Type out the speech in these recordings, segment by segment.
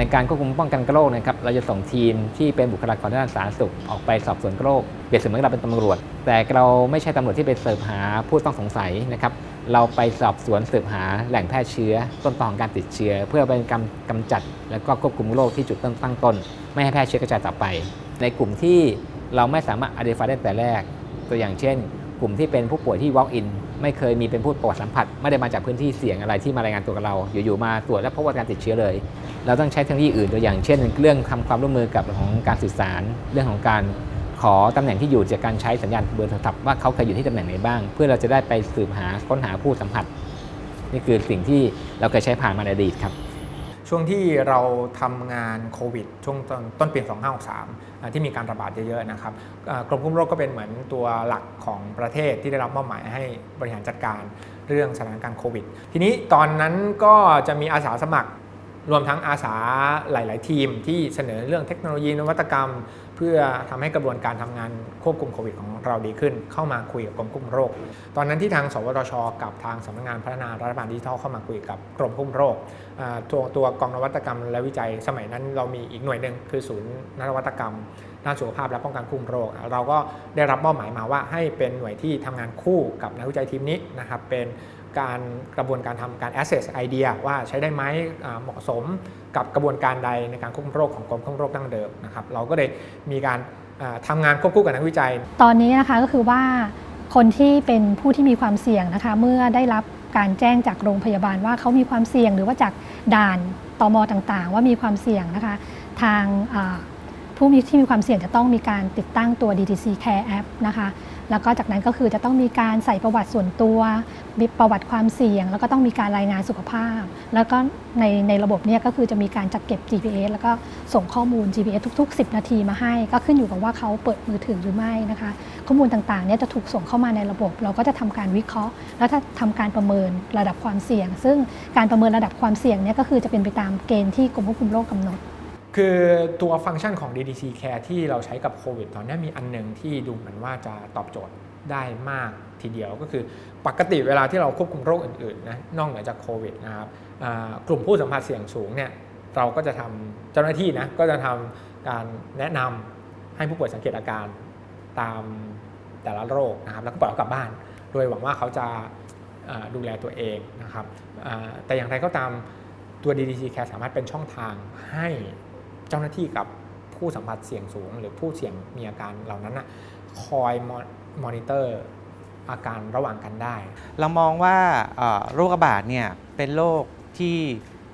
ในการควบคุมป้องกันโรคนะครับเราจะส่งทีมที่เป็นบุคลากรด้านสาธารณสุขออกไปสอบสวนโรคเปรียบเสมือนเราเป็นตำรวจ แต่เราไม่ใช่ตำรวจที่ไปสืบหาผู้ต้องสงสัยนะครับเราไปสอบสวนสืบหาแหล่งแพร่เชื้อ ต้นตอของการติดเชื้อ เพื่อเป็นการกำจัด และก็ควบคุมโรคที่จุดตั้งตั้งต้น ไม่ให้แพร่เชื้อกระจายต่อไป ในกลุ่มที่เราไม่สามารถ identify ได้แต่แรก ตัวอย่างเช่น กลุ่มที่เป็นผู้ป่วยที่ walk in ไม่เคยมีเป็นผู้ประวัติสัมผัส ไม่ได้มาจากพื้นที่เสี่ยงอะไรที่มารายงานตัวกับเรา อยู่ๆมาตรวจแล้วพบว่าการติดเชื้อเลย เราต้องใช้เทคโนโลยีอื่นตัวอย่างเช่น เรื่องทำความร่วมมือกับของการสื่อสาร เรื่องของการขอตำแหน่งที่อยู่จากการใช้สัญญาณเบอร์โทรศัพท์ว่าเขาเคยอยู่ที่ตำแหน่งไหนบ้าง เพื่อเราจะได้ไปสืบหาค้นหาผู้สัมผัส นี่คือสิ่งที่เราเคยใช้ผ่านมาในอดีตครับ ช่วงที่เราทำงานโควิด ช่วงต้นปี 2563 ที่มีการระบาดเยอะๆนะครับกรมควบคุมโรคก็เป็นเหมือนตัวหลักของประเทศที่ได้รับมอบหมายให้บริหารจัดการเรื่องสถานการณ์โควิด ทีนี้ตอนนั้นก็จะมีอาสาสมัครรวมทั้งอาสาหลาย ๆ ทีมที่เสนอเรื่องเทคโนโลยีนวัตกรรม พื่อทำให้กระบวนการทำงานควบคุมโควิดของเราดีขึ้น เข้ามาคุยกับกรมควบคุมโรค ตอนนั้นที่ทาง สวทช กับทางสำนักงานพัฒนารัฐบาลดิจิทัลเข้ามาคุยกับกรมควบคุมโรคตัวตัวกองนวัตกรรมและวิจัยสมัยนั้นเรามีอีกหน่วยหนึ่งคือศูนย์นวัตกรรมด้านสุขภาพและป้องกันควบคุมโรค เราก็ได้รับมอบหมายมาว่าให้เป็นหน่วยที่ทำงานคู่กับนักวิจัยทีมนี้นะครับเป็นการกระบวนการทำการ assess idea ว่าใช้ได้ไหมเหมาะสมกับกระบวนการใดในการควบคุมโรคของกรมควบคุมโรคดั้งเดิมนะครับเราก็เลยมีการอ่าทำงานควบคู่กับนักวิจัย ตอนนี้นะคะก็คือว่าคนที่เป็นผู้ที่มีความเสี่ยงนะคะเมื่อได้รับการแจ้งจากโรงพยาบาลว่าเขามีความเสี่ยง หรือว่าจากด่านตมต่างๆ ว่ามีความเสี่ยงนะคะ ทางผู้มีที่มีความเสี่ยงจะต้องมีการติดตั้งตัว DTC Care App นะคะ แล้วก็จากนั้นก็คือจะต้องมีการใส่ประวัติส่วนตัว มีประวัติความเสี่ยง แล้วก็ต้องมีการรายงานสุขภาพ แล้วก็ในในระบบเนี่ยก็คือจะมีการจัดเก็บ GPS แล้วก็ส่งข้อมูล GPS ทุก ๆ 10 นาทีมาให้ ก็ขึ้นอยู่กับว่าเขาเปิดมือถือหรือไม่นะคะ ข้อมูลต่างๆเนี่ยจะถูกส่งเข้ามาในระบบ เราก็จะทำการวิเคราะห์ แล้วถ้าทำการประเมินระดับความเสี่ยง ซึ่งการประเมินระดับความเสี่ยงเนี่ยก็คือจะเป็นไปตามเกณฑ์ที่กรมควบคุมโรคกำหนด คือตัวฟังก์ชันของ DDC Care ที่เราใช้กับโควิดตอนนี้มีอันหนึ่งที่ดูเหมือนว่าจะตอบโจทย์ได้มากทีเดียวก็คือปกติเวลาที่เราควบคุมโรคอื่นๆนะนอกเหนือจากโควิดนะครับกลุ่มผู้สัมผัสเสี่ยงสูงเนี่ยเราก็จะทำเจ้าหน้าที่นะก็จะทำการแนะนำให้ผู้ป่วยสังเกตอาการตามแต่ละโรคนะครับแล้วก็ปล่อยกลับบ้าน โดยหวังว่าเขาจะดูแลตัวเองนะครับแต่อย่างไรก็ตามตัว DDC Care สามารถเป็นช่องทางให้ เจ้าหน้าที่กับผู้สัมผัสเสี่ยงสูง หรือผู้เสี่ยงมีอาการเหล่านั้นนะคอยมอนิเตอร์อาการระหว่างกันได้ เรามองว่าโรคระบาดเนี่ยเป็นโรคที่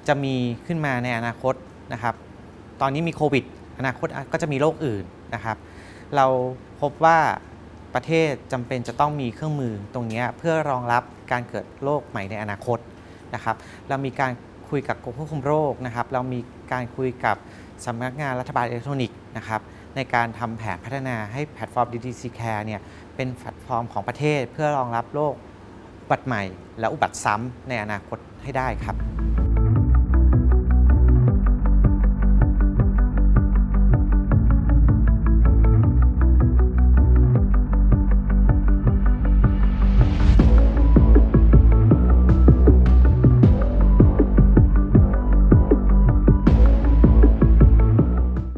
จะมีขึ้นมาในอนาคตนะครับ ตอนนี้มีโควิด อนาคตก็จะมีโรคอื่นนะครับ เราพบว่าประเทศจำเป็นจะต้องมีเครื่องมือตรงนี้เพื่อรองรับการเกิดโรคใหม่ในอนาคตนะครับ เรามีการคุยกับกรมควบคุมโรคนะครับ เรามีการคุยกับ สำนักงานรัฐบาลอิเล็กทรอนิกส์นะครับในการทำแผนพัฒนาให้แพลตฟอร์ม DTC Care เนี่ยเป็นแพลตฟอร์มของประเทศเพื่อรองรับโรคอุบัติใหม่ และอุบัติซ้ำในอนาคตให้ได้ครับ